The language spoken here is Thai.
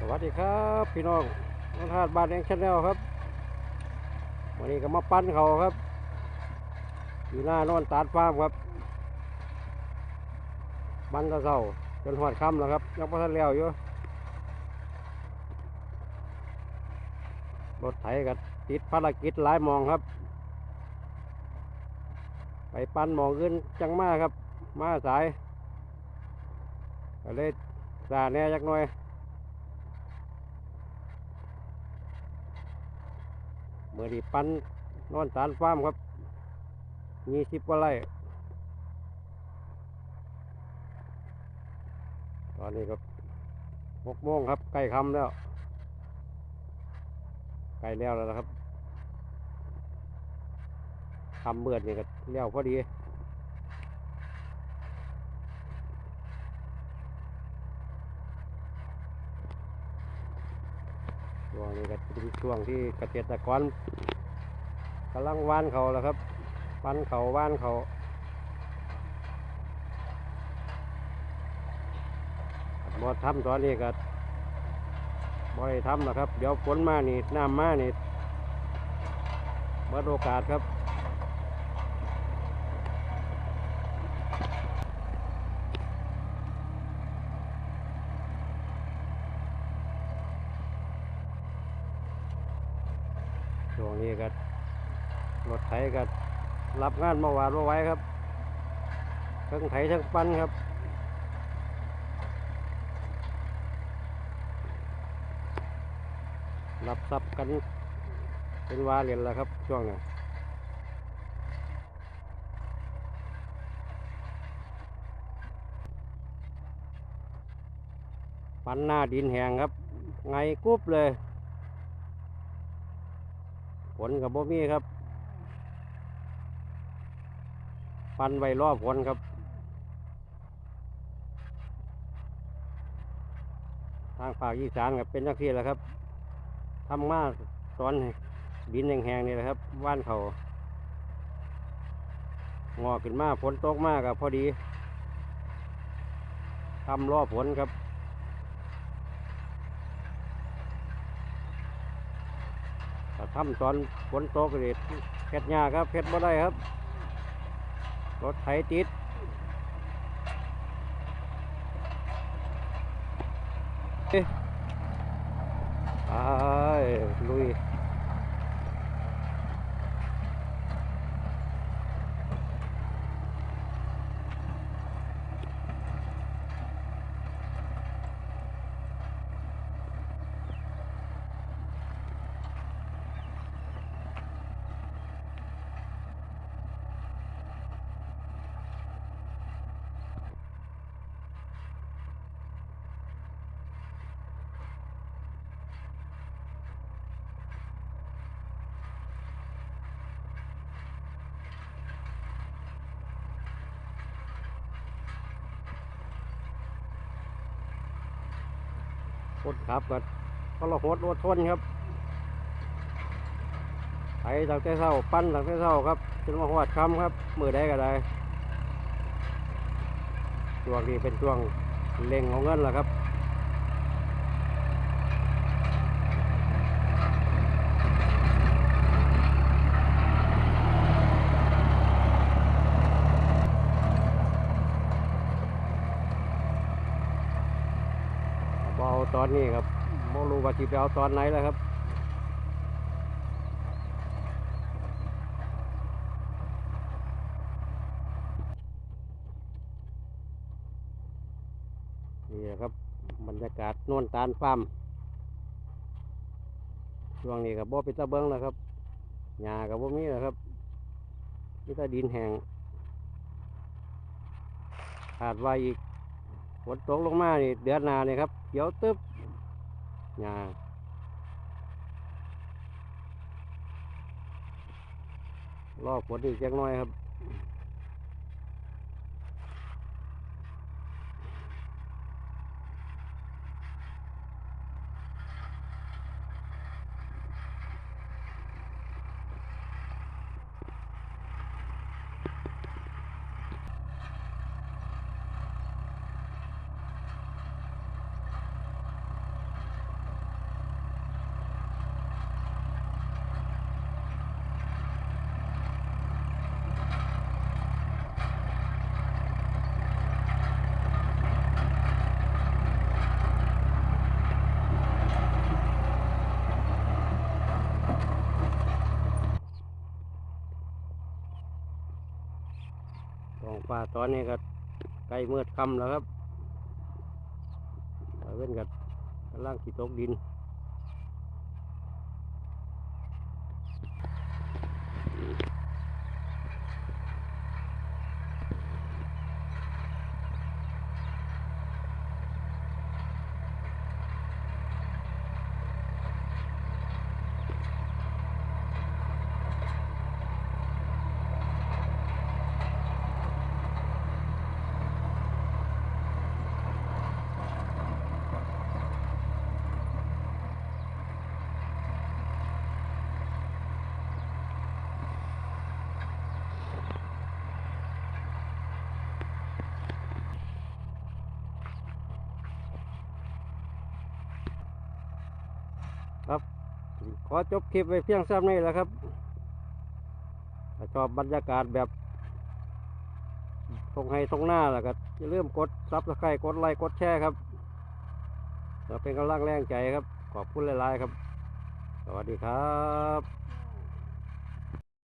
สวัสดีครับ พี่น้องนักทาสบ้านแองชาแนลครับวันนี้ก็มาปั้นเขาครับ อยู่หน้านอนตาดฟาร์มครับปั้นตะเศร้าจนหอดค่ำแล้วครับยังไม่ทันแล้วอยู่รถไถกับติดภารกิจหลายมองครับ ไปปั้นมองขึ้นจังมาครับ มาสายก็เลยสาแน่จักหน่อย เมื่อดีปันนอนสารฟาร์มครับมีสิบกว่าไร่ตอนนี้ก็หกโมงครับใกล้ค่ำแล้วใกล้แล้วแล้วนะครับคำเมื่อนี่ก็แล้วพอดี ช่วงนี้ก็เป็นช่วงที่เกษตรกรกำลังว่านเขาแล้วครับปันเขาว่านเขาบอทำตอนนี้ก็บ่ได้ทำนะครับ เดี๋ยวฝนมานี่น้ำมานี่เบิดโอกาสครับ นี้ก็รถไถก็รับงานเมื่อวานมาไว้ครับ ทั้งไถทั้งปั้นครับรับทรัพย์กันเป็นวาเรียนแล้วครับ ช่วงนี้ปันหน้าดินแห้งครับ ไงกรุบเลย ผลกับบ่มีครับ ปันไว้รอบผลครับ ทางภาคอีสานกับเป็นจังซี่แหละครับทำมาตอนดินแห้งๆนี่แหละครับว่านเขางอขึ้นมาฝนตกมากกับพอดีทำรอบผลครับ ถ้า ทำตอนฝนตกเลยเพชรหญ้าครับเพชรบ่ได้ครับ รถไถติดเอ๊ะไปลุย คนขับก็ก็ละหดอดทนครับไปตั้งแต่เช้าปั้นตั้งแต่เช้าครับจนมาหอดค่ำครับมือได้ก็ได้ช่วงนี้เป็นช่วงเล่งของเงินแหละครับ ตอนนี้ครับไม่รู้ว่าจะไปเอาตอนไหนแล้วครับนี่แหละครับบรรยากาศนวนตาลฟาร์มช่วงนี้กับบ่เป็นตะเบิงแล้วครับหญ้ากับบ่มีแล้วครับมีแต่ดินแห้งขาดไว้อีก ฝนตกลงมานี่เดือนนาเนี่ยครับเขียวตึ๊บหญ้ารอบฝนอีกจักน้อยครับ กองฟ้าตอนนี้ก็ใกล้มืดค่ำแล้วครับเว้นกับกำลังขีตกดิน ขอจบคลิปไว้เพียงแค่นี้แหละครับชอบบรรยากาศแบบตรงให้ตรงหน้าแล้วก็อย่าลืมกดซับสไครต์กดไลค์กดแชร์ครับเราเป็นกำลังแรงใจครับ ขอบคุณหลาย ๆ ครับ สวัสดีครับ